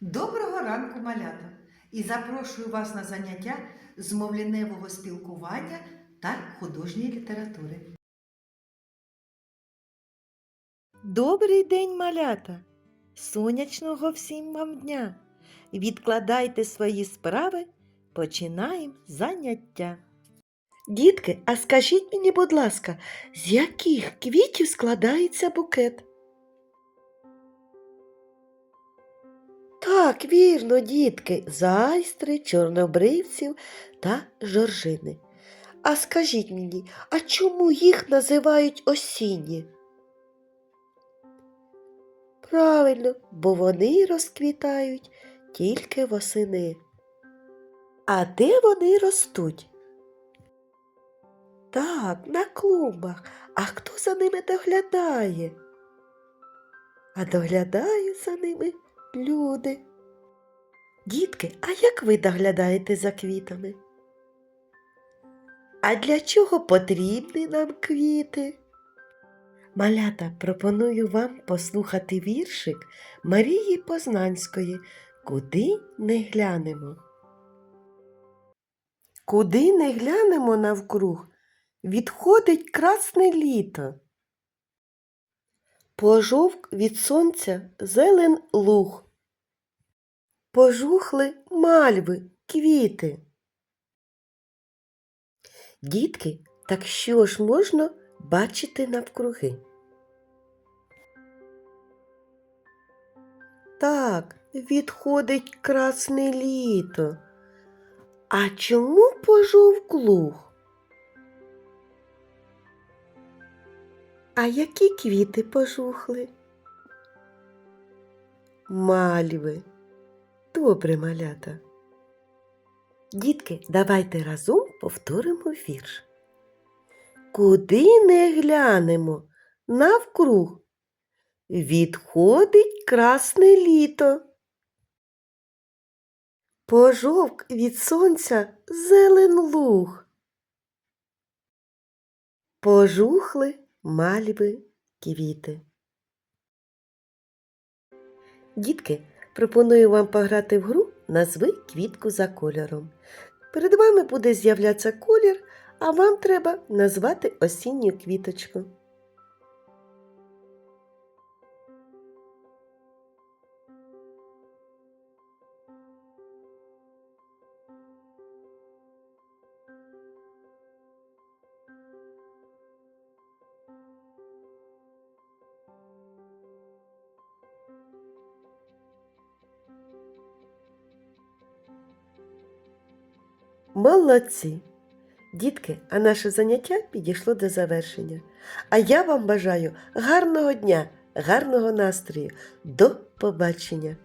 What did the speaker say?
Доброго ранку, малята! І запрошую вас на заняття з мовляневого спілкування та художньої літератури. Добрий день, малята! Сонячного всім вам дня! Відкладайте свої справи, починаємо заняття. Дітки, а скажіть мені, будь ласка, з яких квітів складається букет? Так, вірно, дітки, зайстри, чорнобривців та жоржини. А скажіть мені, а чому їх називають осінні? Правильно, бо вони розквітають тільки восени. А де вони ростуть? Так, на клумбах. А хто за ними доглядає? А доглядають за ними люди. Дітки, а як ви доглядаєте за квітами? А для чого потрібні нам квіти? Малята, пропоную вам послухати віршик Марії Познанської Куди не глянемо. Куди не глянемо навкруг, відходить красне літо. Пожовк від сонця зелен луг. Пожухли мальви, квіти. Дітки, так що ж можна бачити навкруги? Так, відходить красне літо. А чому пожовк луг? А які квіти пожухли? Мальви. Добре, малята. Дітки, давайте разом повторимо вірш. Куди не глянемо навкруг, відходить красне літо. Пожовк від сонця зелен луг. Пожухли мальви квіти. Дітки, пропоную вам пограти в гру Назви квітку за кольором. Перед вами буде з'являтися колір, а вам треба назвати осінню квіточку. Молодці! Дітки, а наше заняття підійшло до завершення. А я вам бажаю гарного дня, гарного настрою. До побачення!